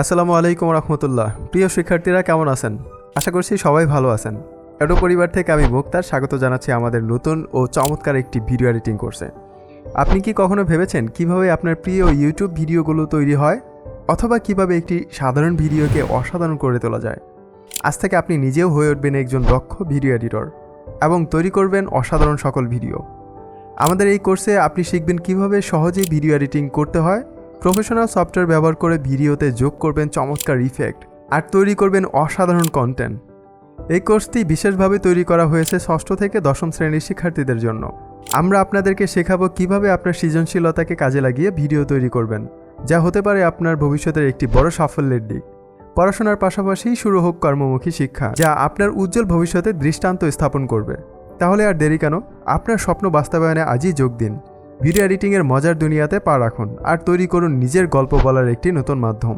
আসসালামু আলাইকুম রহমতুল্লাহ। প্রিয় শিক্ষার্থীরা, কেমন আছেন? আশা করছি সবাই ভালো আছেন। এডো পরিবার থেকে আমি মুক্তার স্বাগত জানাচ্ছি আমাদের নতুন ও চমৎকার একটি ভিডিও এডিটিং কোর্সে। আপনি কি কখনো ভেবেছেন কীভাবে আপনার প্রিয় ইউটিউব ভিডিওগুলো তৈরি হয়? অথবা কীভাবে একটি সাধারণ ভিডিওকে অসাধারণ করে তোলা যায়? আজ থেকে আপনি নিজেও হয়ে উঠবেন একজন দক্ষ ভিডিও এডিটর এবং তৈরি করবেন অসাধারণ সকল ভিডিও। আমাদের এই কোর্সে আপনি শিখবেন কীভাবে সহজেই ভিডিও এডিটিং করতে হয় প্রফেশনাল সফটওয়্যার ব্যবহার করে ভিডিওতে যোগ করবেন চমৎকার ইফেক্ট আর তৈরি করবেন অসাধারণ কন্টেন্ট এই কোর্সটি বিশেষভাবে তৈরি করা হয়েছে ষষ্ঠ থেকে দশম শ্রেণির শিক্ষার্থীদের জন্য। আমরা আপনাদেরকে শেখাবো কীভাবে আপনার সৃজনশীলতাকে কাজে লাগিয়ে ভিডিও তৈরি করবেন, যা হতে পারে আপনার ভবিষ্যতের একটি বড় সাফল্যের দিক। পড়াশোনার পাশাপাশি শুরু হোক কর্মমুখী শিক্ষা, যা আপনার উজ্জ্বল ভবিষ্যতে দৃষ্টান্ত স্থাপন করবে। তাহলে আর দেরি কেন, আপনার স্বপ্ন বাস্তবায়নে আজই যোগ দিন। ভিডিও এডিটিংয়ের মজার দুনিয়াতে পা রাখুন আর তৈরি করুন নিজের গল্প বলার একটি নতুন মাধ্যম।